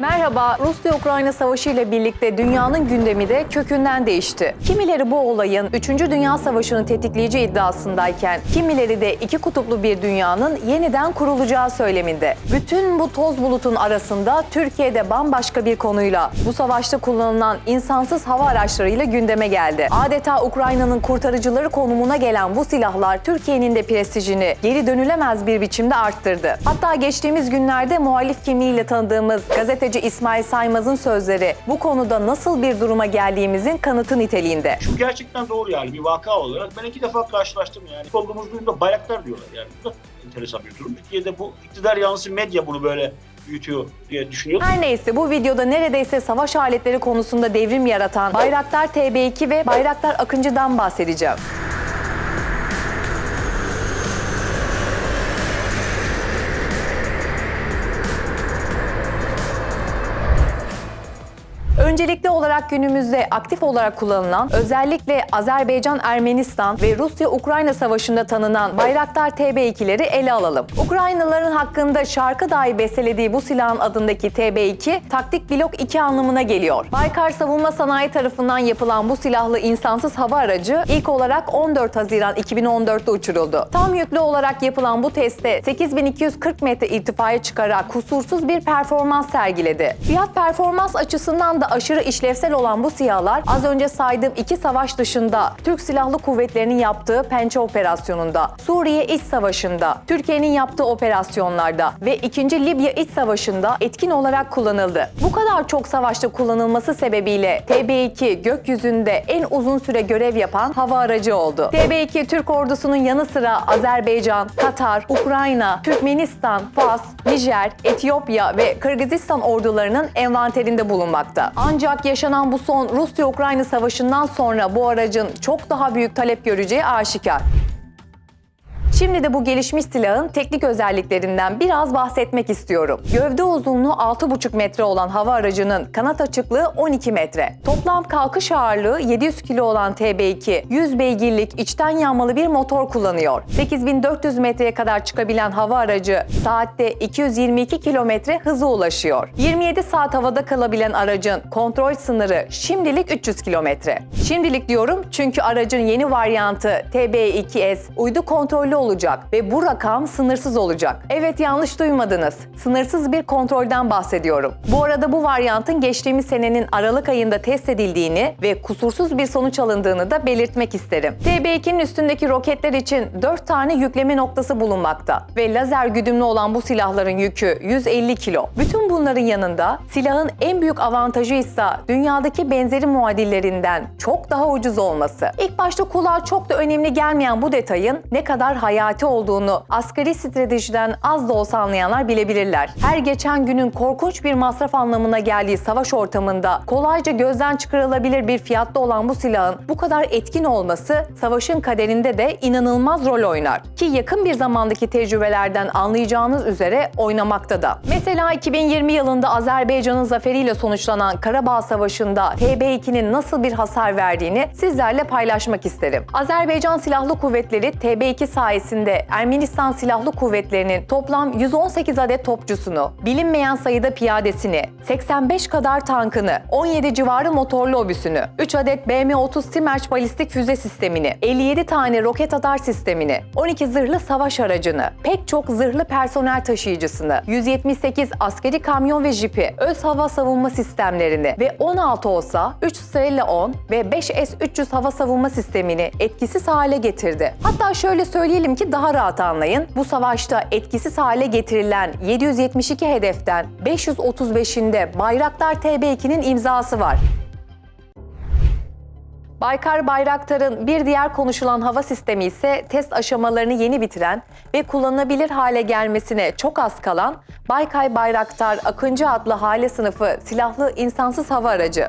Merhaba, Rusya-Ukrayna Savaşı ile birlikte dünyanın gündemi de kökünden değişti. Kimileri bu olayın 3. Dünya Savaşı'nı tetikleyici iddiasındayken, kimileri de iki kutuplu bir dünyanın yeniden kurulacağı söyleminde. Bütün bu toz bulutun arasında Türkiye'de bambaşka bir konuyla bu savaşta kullanılan insansız hava araçlarıyla gündeme geldi. Adeta Ukrayna'nın kurtarıcıları konumuna gelen bu silahlar Türkiye'nin de prestijini geri dönülemez bir biçimde arttırdı. Hatta geçtiğimiz günlerde muhalif kimliğiyle tanıdığımız gazeteci İsmail Saymaz'ın sözleri bu konuda nasıl bir duruma geldiğimizin kanıtı niteliğinde. Şu gerçekten doğru yani bir vaka olarak. Ben iki defa karşılaştım yani. Olduğumuz duyumda bayraktar diyorlar yani. Bu da enteresan bir durum. Türkiye'de bu iktidar yanlısı medya bunu böyle büyütüyor diye düşünüyorum. Her neyse bu videoda neredeyse savaş aletleri konusunda devrim yaratan Bayraktar TB2 ve Bayraktar Akıncı'dan bahsedeceğim. Öncelikli olarak günümüzde aktif olarak kullanılan, özellikle Azerbaycan, Ermenistan ve Rusya-Ukrayna savaşında tanınan Bayraktar TB2'leri ele alalım. Ukraynalıların hakkında şarkı dahi bestelediği bu silahın adındaki TB2, taktik blok 2 anlamına geliyor. Baykar Savunma Sanayi tarafından yapılan bu silahlı insansız hava aracı ilk olarak 14 Haziran 2014'te uçuruldu. Tam yüklü olarak yapılan bu testte 8240 metre irtifaya çıkarak kusursuz bir performans sergiledi. Fiyat performans açısından da aşırı işlevsel olan bu SİHA'lar az önce saydığım iki savaş dışında Türk Silahlı Kuvvetleri'nin yaptığı Pençe Operasyonu'nda, Suriye İç Savaşı'nda, Türkiye'nin yaptığı operasyonlarda ve 2. Libya İç Savaşı'nda etkin olarak kullanıldı. Bu kadar çok savaşta kullanılması sebebiyle TB2 gökyüzünde en uzun süre görev yapan hava aracı oldu. TB2 Türk ordusunun yanı sıra Azerbaycan, Katar, Ukrayna, Türkmenistan, Fas, Nijer, Etiyopya ve Kırgızistan ordularının envanterinde bulunmakta. Ancak yaşanan bu son Rusya-Ukrayna savaşından sonra bu aracın çok daha büyük talep göreceği aşikar. Şimdi de bu gelişmiş silahın teknik özelliklerinden biraz bahsetmek istiyorum. Gövde uzunluğu 6,5 metre olan hava aracının kanat açıklığı 12 metre. Toplam kalkış ağırlığı 700 kilo olan TB2, 100 beygirlik içten yanmalı bir motor kullanıyor. 8400 metreye kadar çıkabilen hava aracı saatte 222 kilometre hıza ulaşıyor. 27 saat havada kalabilen aracın kontrol sınırı şimdilik 300 kilometre. Şimdilik diyorum çünkü aracın yeni varyantı TB2S uydu kontrollü olacak ve bu rakam sınırsız olacak. Evet yanlış duymadınız. Sınırsız bir kontrolden bahsediyorum. Bu arada bu varyantın geçtiğimiz senenin Aralık ayında test edildiğini ve kusursuz bir sonuç alındığını da belirtmek isterim. TB2'nin üstündeki roketler için 4 tane yükleme noktası bulunmakta ve lazer güdümlü olan bu silahların yükü 150 kilo. Bütün bunların yanında silahın en büyük avantajı ise dünyadaki benzeri muadillerinden çok daha ucuz olması. İlk başta kulağa çok da önemli gelmeyen bu detayın ne kadar hayati olduğunu asgari stratejiden az da olsa anlayanlar bilebilirler. Her geçen günün korkunç bir masraf anlamına geldiği savaş ortamında kolayca gözden çıkarılabilir bir fiyatta olan bu silahın bu kadar etkin olması savaşın kaderinde de inanılmaz rol oynar. Ki yakın bir zamandaki tecrübelerden anlayacağınız üzere oynamakta da. Mesela 2020 yılında Azerbaycan'ın zaferiyle sonuçlanan Karabağ Savaşı'nda TB2'nin nasıl bir hasar verdiğini sizlerle paylaşmak isterim. Azerbaycan Silahlı Kuvvetleri TB2 sayesinde Ermenistan Silahlı Kuvvetleri'nin toplam 118 adet topçusunu, bilinmeyen sayıda piyadesini, 85 kadar tankını, 17 civarı motorlu obüsünü, 3 adet BM-30 Simerç balistik füze sistemini, 57 tane roket atar sistemini, 12 zırhlı savaş aracını, pek çok zırhlı personel taşıyıcısını, 178 askeri kamyon ve jipi, öz hava savunma sistemlerini ve 16 olsa 3 Strela 10 ve 5 S-300 hava savunma sistemini etkisiz hale getirdi. Hatta şöyle söyleyelim ki daha rahat anlayın. Bu savaşta etkisiz hale getirilen 772 hedeften 535'inde Bayraktar TB2'nin imzası var. Baykar Bayraktar'ın bir diğer konuşulan hava sistemi ise test aşamalarını yeni bitiren ve kullanılabilir hale gelmesine çok az kalan Baykay Bayraktar Akıncı adlı hale sınıfı silahlı insansız hava aracı.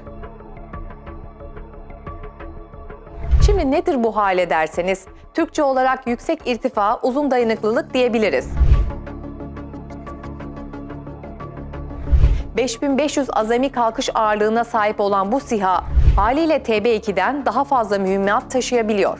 Şimdi nedir bu hale derseniz, Türkçe olarak yüksek irtifa, uzun dayanıklılık diyebiliriz. 5500 azami kalkış ağırlığına sahip olan bu SİHA haliyle TB2'den daha fazla mühimmat taşıyabiliyor.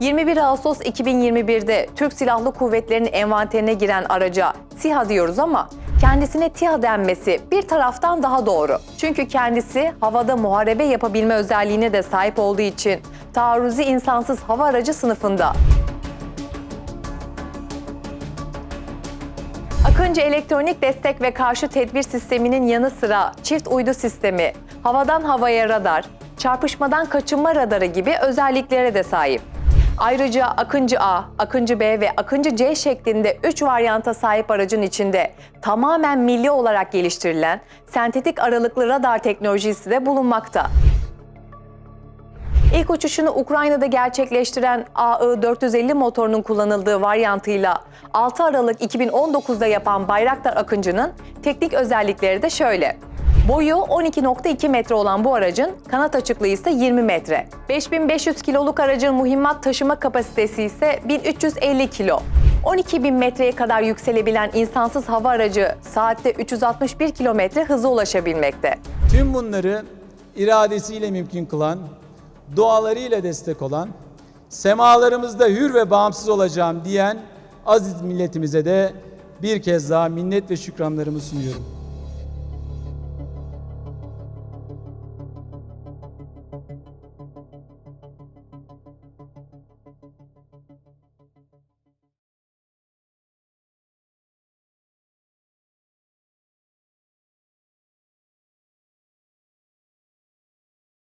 21 Ağustos 2021'de Türk Silahlı Kuvvetleri'nin envanterine giren araca SİHA diyoruz ama Kendisine TİHA denmesi bir taraftan daha doğru. Çünkü kendisi havada muharebe yapabilme özelliğine de sahip olduğu için taarruzi insansız hava aracı sınıfında. Akıncı elektronik destek ve karşı tedbir sisteminin yanı sıra çift uydu sistemi, havadan havaya radar, çarpışmadan kaçınma radarı gibi özelliklere de sahip. Ayrıca Akıncı A, Akıncı B ve Akıncı C şeklinde 3 varyanta sahip aracın içinde tamamen milli olarak geliştirilen sentetik aralıklı radar teknolojisi de bulunmakta. İlk uçuşunu Ukrayna'da gerçekleştiren AI-450 motorunun kullanıldığı varyantıyla 6 Aralık 2019'da yapan Bayraktar Akıncı'nın teknik özellikleri de şöyle. Boyu 12.2 metre olan bu aracın kanat açıklığı ise 20 metre. 5500 kiloluk aracın mühimmat taşıma kapasitesi ise 1350 kilo. 12.000 metreye kadar yükselebilen insansız hava aracı saatte 361 kilometre hıza ulaşabilmekte. Tüm bunları iradesiyle mümkün kılan, dualarıyla destek olan, semalarımızda hür ve bağımsız olacağım diyen aziz milletimize de bir kez daha minnet ve şükranlarımı sunuyorum.